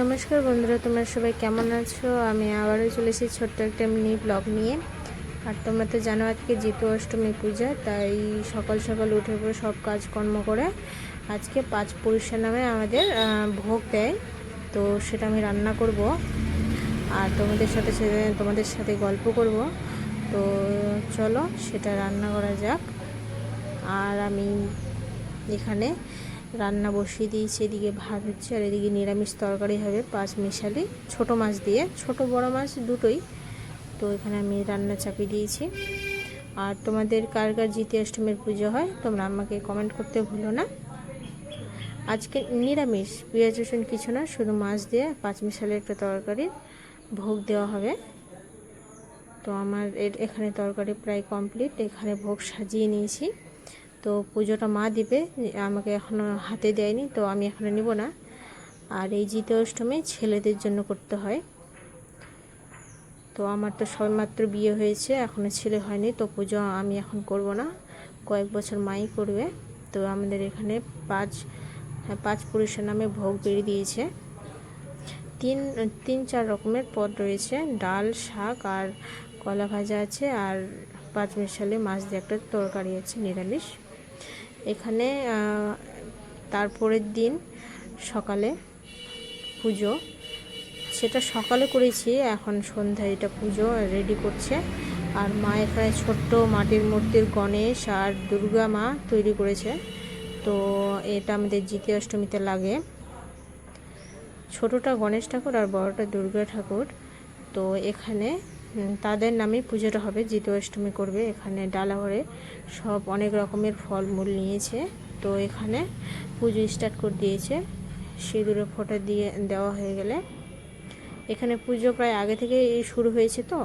নমস্কার বন্ধুরা, তোমরা সবাই কেমন আছো? আমি আবারও চলে এসেছি ছোট্ট একটা মিনি ব্লগ নিয়ে। আর তোমরা তো জানো আজকে জিতু অষ্টমী পূজা, তাই সকাল সকাল উঠে পড়ে সব কাজকর্ম করে আজকে পাঁচ পুরুষের নামে আমাদের ভোগ দেয়। তো সেটা আমি রান্না করব। আর তোমাদের সাথে তোমাদের সাথে গল্প করব। তো চলো, সেটা রান্না করা যাক। আর আমি এখানে রান্না বসিয়ে দিয়েছি, এদিকে ভাত হচ্ছে আর এদিকে নিরামিষ তরকারি হবে, পাঁচ মিশালি, ছোট মাছ দিয়ে, ছোট বড় মাছ দুটোই। তো এখানে আমি রান্না চাপিয়ে দিয়েছি। আর তোমাদের কার কার জিতে অষ্টমীর পুজো হয়, তোমরা আমাকে কমেন্ট করতে ভুলো না। আজকে নিরামিষ, পেঁয়াজ, রসুন কিছু না, শুধু মাছ দিয়ে পাঁচ মিশালি একটা তরকারি ভোগ দেওয়া হবে। তো আমার এখানে তরকারি প্রায় কমপ্লিট এখানে ভোগ সাজিয়ে নিয়েছি। তো পুজোটা মা দিবে আমাকে এখনও হাতে দেয়নি তো আমি এখনও নিব না। আর এই জিতে অষ্টমী ছেলেদের জন্য করতে হয়। তো আমার তো সবেমাত্র বিয়ে হয়েছে এখনও ছেলে হয়নি তো পুজো আমি এখন করব না। কয়েক বছর মাই করবে তো আমাদের এখানে পাঁচ হ্যাঁ, পাঁচ পুরুষের নামে ভোগ বেরিয়ে দিয়েছে। তিন তিন চার রকমের পদ রয়েছে ডাল শাক আর কলা ভাজা আছে আর পাঁচ মিশালে মাছ দিয়ে একটা তরকারি আছে নিরামিষ। এখানে তারপরের দিন সকালে পুজো। সেটা সকালে করেছি, এখন সন্ধ্যায় এটা পুজো রেডি করছে। আর মা এখানে ছোট্ট মাটির মূর্তির গণেশ আর দুর্গা মা তৈরি করেছে। তো এটা আমাদের জিতে অষ্টমীতে লাগে। ছোটটা গণেশ ঠাকুর আর বড়টা দুর্গা ঠাকুর। তো এখানে তাদের নামে পুজোটা হবে, জিতু অষ্টমী করবে। এখানে ডালাঘরে সব অনেক রকমের ফলমূল নিয়েছে। তো এখানে পুজো স্টার্ট করে দিয়েছে। সিঁদুরে ফোঁটা দিয়ে দেওয়া হয়ে গেলে। এখানে পুজো প্রায় আগে থেকে শুরু হয়েছে তো?